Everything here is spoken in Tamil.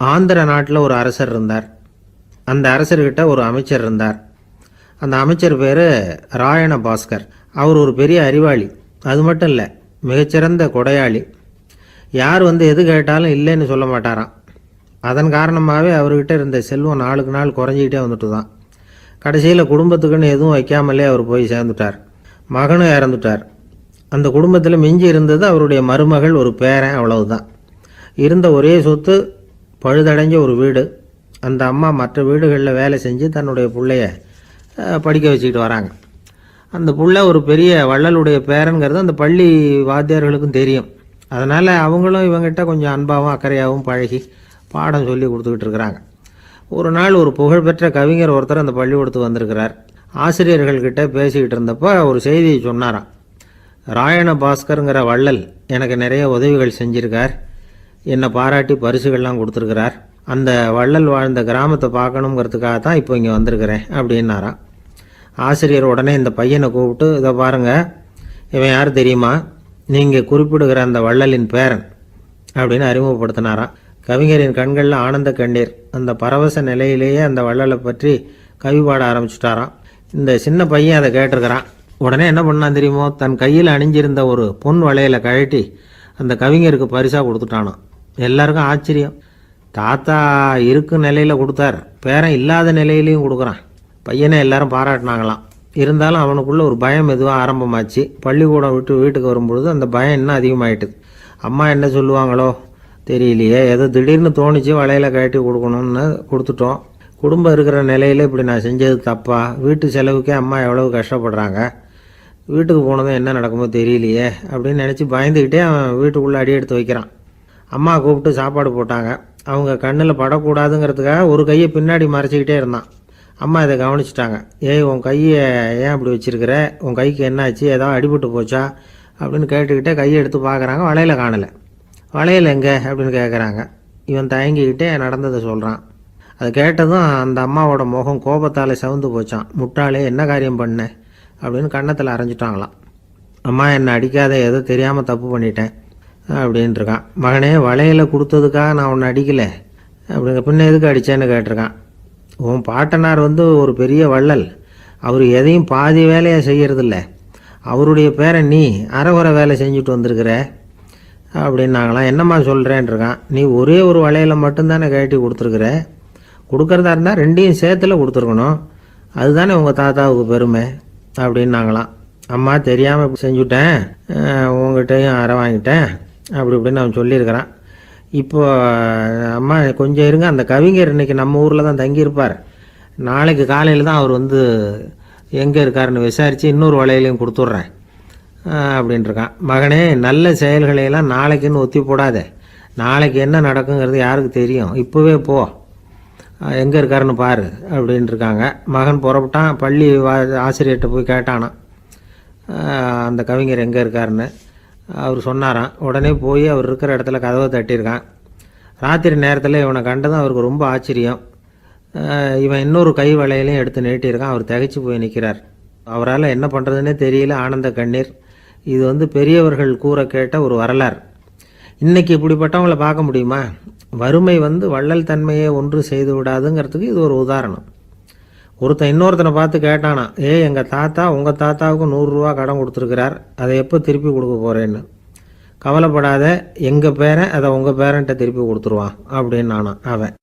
ஆந்திர நாட்டில் ஒரு அரசர் இருந்தார். அந்த அரசர்கிட்ட ஒரு அமைச்சர் இருந்தார். அந்த அமைச்சர் பேர் ராயண பாஸ்கர். அவர் ஒரு பெரிய அறிவாளி. அது மட்டும் இல்லை மிகச்சிறந்த கொடையாளி. யார் வந்து எது கேட்டாலும் இல்லைன்னு சொல்ல மாட்டாராம். அதன் காரணமாகவே அவர்கிட்ட இருந்த செல்வம் நாளுக்கு நாள் குறைஞ்சிக்கிட்டே வந்துட்டு தான். கடைசியில் குடும்பத்துக்குன்னு எதுவும் வைக்காமலே அவர் போய் சேர்ந்துட்டார். மகனும் இறந்துட்டார். அந்த குடும்பத்தில் மிஞ்சி இருந்தது அவருடைய மருமகள் ஒரு பேரன் அவ்வளவுதான். இருந்த ஒரே சொத்து பழுதடைஞ்ச ஒரு வீடு. அந்த அம்மா மற்ற வீடுகளில் வேலை செஞ்சு தன்னுடைய பிள்ளைய படிக்க வச்சுக்கிட்டு வராங்க. அந்த புள்ள ஒரு பெரிய வள்ளலுடைய பேரன்கிறது அந்த பள்ளி வாத்தியார்களுக்கும் தெரியும். அதனால் அவங்களும் இவங்கிட்ட கொஞ்சம் அன்பாகவும் அக்கறையாகவும் பழகி பாடம் சொல்லி கொடுத்துக்கிட்டு இருக்கிறாங்க. ஒரு நாள் ஒரு புகழ்பெற்ற கவிஞர் ஒருத்தர் அந்த பள்ளிக்கூடத்துக்கு வந்திருக்கிறார். ஆசிரியர்கள்கிட்ட பேசிக்கிட்டு இருந்தப்போ ஒரு செய்தியை சொன்னாராம். ராயண பாஸ்கருங்கிற வள்ளல் எனக்கு நிறைய உதவிகள் செஞ்சுருக்கார். என்னை பாராட்டி பரிசுகள்லாம் கொடுத்துருக்கிறார். அந்த வள்ளல் வாழ்ந்த கிராமத்தை பார்க்கணுங்கிறதுக்காக தான் இப்போ இங்கே வந்திருக்கிறேன் அப்படின்னாராம் ஆசிரியர் உடனே இந்த பையனை கூப்பிட்டு இதை பாருங்கள் இவன் யார் தெரியுமா? நீங்கள் குறிப்பிடுகிற அந்த வள்ளலின் பேரன் அப்படின்னு அறிமுகப்படுத்தினாராம் கவிஞரின் கண்களில் ஆனந்த கண்ணீர். அந்த பரவச நிலையிலேயே அந்த வள்ளலை பற்றி கவி பாட ஆரம்பிச்சிட்டாராம் இந்த சின்ன பையன் அதை கேட்டிருக்கிறான். உடனே என்ன பண்ணான் தெரியுமோ தன் கையில் அணிஞ்சிருந்த ஒரு பொன் வளையலை கழட்டி அந்த கவிஞருக்கு பரிசாக கொடுத்துட்டானான் எல்லாருக்கும் ஆச்சரியம். தாத்தா இருக்கும் நிலையில் கொடுத்தார். பேரன் இல்லாத நிலையிலையும் கொடுக்குறான். பையனை எல்லாரும் பாராட்டினாங்களாம். இருந்தாலும் அவனுக்குள்ளே ஒரு பயம் எதுவும் ஆரம்பமாச்சு. பள்ளிக்கூடம் விட்டு வீட்டுக்கு வரும்பொழுது அந்த பயம் இன்னும் அதிகமாயிட்டுது. அம்மா என்ன சொல்லுவாங்களோ தெரியலையே. ஏதோ திடீர்னு தோணுச்சு வலையில் கட்டி கொடுக்கணும்னு கொடுத்துட்டோம். குடும்பம் இருக்கிற நிலையில் இப்படி நான் செஞ்சது தப்பா? வீட்டு செலவுக்கே அம்மா எவ்வளவு கஷ்டப்படுறாங்க? வீட்டுக்கு போனதும் என்ன நடக்குமோ தெரியலையே அப்படின்னு நினச்சி பயந்துக்கிட்டே அவன் வீட்டுக்குள்ளே அடி எடுத்து வைக்கிறான். அம்மா கூப்பிட்டு சாப்பாடு போட்டாங்க. அவங்க கண்ணில் படக்கூடாதுங்கிறதுக்காக ஒரு கையை பின்னாடி மறைச்சிக்கிட்டே இருந்தான். அம்மா இதை கவனிச்சிட்டாங்க. ஏய் உன் கையை ஏன் இப்படி வச்சிருக்கிற? உன் கைக்கு என்னாச்சு? ஏதாவது அடிபட்டு போச்சா? அப்படின்னு கேட்டுக்கிட்டே கையை எடுத்து பார்க்குறாங்க. வளையல காணலை. வளையல் எங்கே? அப்படின்னு கேட்குறாங்க இவன் தயங்கிக்கிட்டே நடந்ததை சொல்கிறான் அது கேட்டதும் அந்த அம்மாவோட முகம் கோபத்தால் சவுந்து போச்சான். முட்டாளே என்ன காரியம் பண்ண? அப்படின்னு கன்னத்தில் அரைஞ்சிட்டாங்களாம். அம்மா என்னை அடிக்காத ஏதோ தெரியாமல் தப்பு பண்ணிட்டேன். அப்படின்ட்டு இருக்கான் மகனே வளையல கொடுத்ததுக்காக நான் உன்னை அடிக்கலை. அப்படிங்க பின்ன எதுக்கு அடித்தேன்னு கேட்டிருக்கான். உன் பாட்டனார் வந்து ஒரு பெரிய வள்ளல். அவர் எதையும் பாதி வேலையை செய்கிறதில்ல அவருடைய பேரை நீ அரைகுறை வேலை செஞ்சுட்டு வந்திருக்கிற அப்படின்னாங்களாம் என்னம்மா சொல்கிறேன்ருக்கான் நீ ஒரே ஒரு வளையலை மட்டும்தானே கட்டி கொடுத்துருக்குற? கொடுக்கறதா இருந்தால் ரெண்டையும் சேர்த்துல கொடுத்துருக்கணும். அதுதானே உங்கள் தாத்தாவுக்கு பெருமை அப்படின்னாங்களாம் அம்மா தெரியாமல் செஞ்சுட்டேன். உங்ககிட்டையும் அரை வாங்கிட்டேன். அப்படி இப்படின்னு அவன் சொல்லியிருக்கிறான். இப்போ அம்மா கொஞ்சம் இருங்க. அந்த கவிஞர் இன்னைக்கு நம்ம ஊரில் தான் தங்கியிருப்பார். நாளைக்கு காலையில் தான் அவர் வந்து எங்கே இருக்காருன்னு விசாரித்து இன்னொரு வலையிலையும் கொடுத்துட்றேன். அப்படின்ட்டுருக்கான் மகனே நல்ல செயல்களையெல்லாம் நாளைக்குன்னு ஒத்தி போடாத. நாளைக்கு என்ன நடக்குங்கிறது யாருக்கு தெரியும். இப்போவே போ. எங்கே இருக்காருன்னு பாரு அப்படின்ட்டு இருக்காங்க. மகன் புறப்பட்டான். பள்ளி வா ஆசிரியர்கிட்ட போய் கேட்டானான் அந்த கவிஞர் எங்கே இருக்காருன்னு. அவர் சொன்னாராம். உடனே போய் அவர் இருக்கிற இடத்துல கதவை தட்டியிருக்கான். ராத்திரி நேரத்தில் இவனை கண்டதும் அவருக்கு ரொம்ப ஆச்சரியம். இவன் இன்னொரு கை வளையலையும் எடுத்து நீட்டியிருக்கான். அவர் திகைச்சு போய் நிற்கிறார் அவரால் என்ன பண்ணுறதுன்னே தெரியல ஆனந்த கண்ணீர். இது வந்து பெரியவர்கள் கூற கேட்ட ஒரு வரலாறு. இன்றைக்கி இப்படிப்பட்டவங்கள பார்க்க முடியுமா? வறுமை வந்து வள்ளல் தன்மையை ஒன்று செய்து விடாதுங்கிறதுக்கு இது ஒரு உதாரணம். ஒருத்தன் இன்னொருத்தனை பார்த்து கேட்டானா ஏ எங்கள் தாத்தா உங்கள் தாத்தாவுக்கு நூறுரூவா கடன் கொடுத்துருக்கிறார். அதை எப்போ திருப்பி கொடுக்க போகிறேன்னு கவலைப்படாத எங்கள் பேரன் அதை உங்கள் பேரன்ட்ட திருப்பி கொடுத்துருவான் அப்படின்னு நானா அவன்.